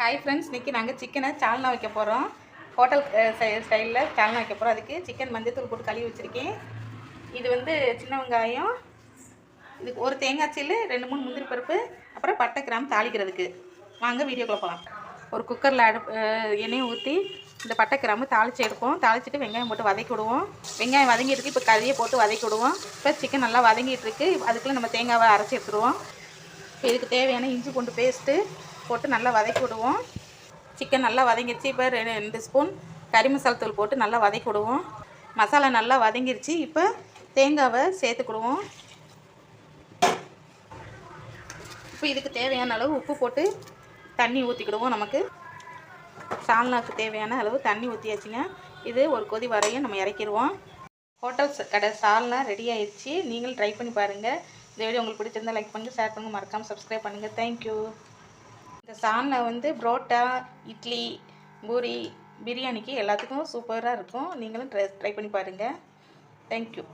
Hi friends இன்றைக்கி நாங்கள் சிக்கனை சால்னா வைக்க போகிறோம் ஹோட்டல் ஸ்டைலில் சால்னா வைக்க போகிறோம் அதுக்கு சிக்கன் மஞ்சத்தூள் போட்டு கழுவி வச்சுருக்கேன். இது வந்து சின்ன வெங்காயம். இதுக்கு ஒரு தேங்காய் சீல் ரெண்டு மூணு முந்திரி பருப்பு அப்புறம் பட்டை கிராம் தாளிக்கிறதுக்கு. வாங்க வீடியோக்குள்ளே போகலாம் ஒரு குக்கரில் அடுப்பு எண்ணெயை ஊற்றி இந்த பட்டை கிராம்பு தாளித்து எடுப்போம். தாளிச்சிட்டு வெங்காயம் போட்டு வதக்கி விடுவோம். வெங்காயம் வதங்கிட்டுருக்கு இப்போ கறியை போட்டு வதக்கி விடுவோம். இப்போ சிக்கன் நல்லா வதங்கிட்டுருக்கு அதுக்குள்ளே நம்ம தேங்காவை அரைச்சி எடுத்துருவோம். இப்போ இதுக்கு தேவையான இஞ்சி பூண்டு பேஸ்ட்டு போட்டு நல்லா வதக்கி விடுவோம். சிக்கன் நல்லா வதங்கிடுச்சு இப்போ ரெண்டு ஸ்பூன் கறி மசாலா தூள் போட்டு நல்லா வதக்கி விடுவோம். மசாலா நல்லா வதங்கிருச்சு. இப்போ தேங்காவை சேர்த்துக்கிடுவோம் இப்போ இதுக்கு தேவையான அளவு உப்பு போட்டு தண்ணி ஊற்றிக்கிடுவோம் நமக்கு. சால்னாக்கு தேவையான அளவு தண்ணி ஊற்றியாச்சுங்க இது ஒரு கொதி வரையும் நம்ம இறக்கிடுவோம். ஹோட்டல் கடை சால்னா ரெடி ஆயிடுச்சு நீங்களும் ட்ரை பண்ணி பாருங்கள் இந்த வீடியோ உங்களுக்கு பிடிச்சிருந்தா லைக் பண்ணுங்கள் ஷேர் பண்ணுங்கள் மறக்காமல் சப்ஸ்கிரைப் பண்ணுங்கள் தேங்க்யூ இந்த சாமில் வந்து புரோட்டா இட்லி பூரி பிரியாணிக்கு எல்லாத்துக்கும் சூப்பராக இருக்கும். நீங்களும் ட்ரை ட்ரை பண்ணி பாருங்கள் தேங்க்யூ